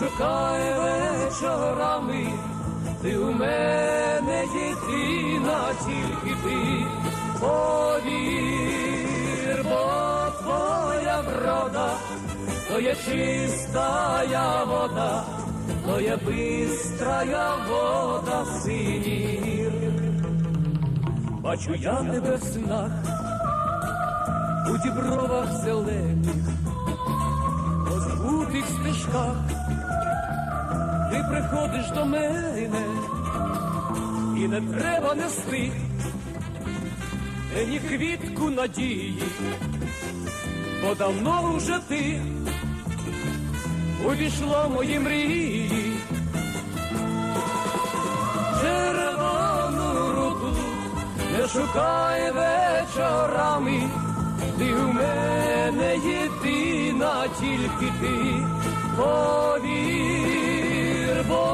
Не шукай вечорами, ти у мене єдина, тільки ти повір, бо твоя врода, то є чистая вода, то є бистрая вода синір. Бачу я тебе у дібровах зелених, збутих стежках, ти приходиш до мене, і не треба нести мені квітку надії, бо давно вже ти увійшла в мої мрії. Червону руку не шукай вечорами, ти у мене тільки ти. Повір, бо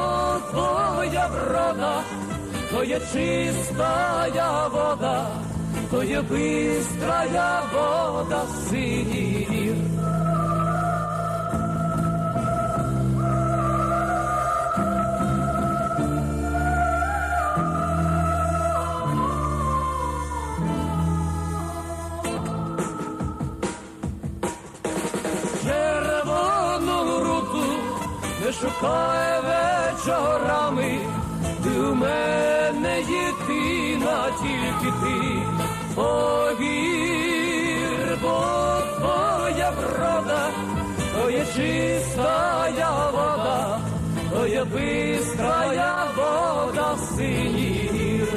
твоя врода, то є чистая вода, то є бистрая вода червону не шукай вечорами, ти у мене єдина, тільки ти. Повір, бо твоя врода, то є чистая вода, то є бистрая вода синір.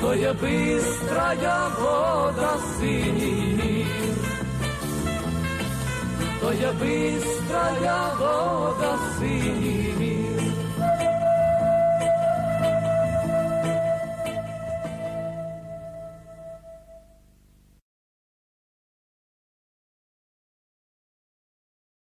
То є бистрая вода синір то я бистрая вода синій.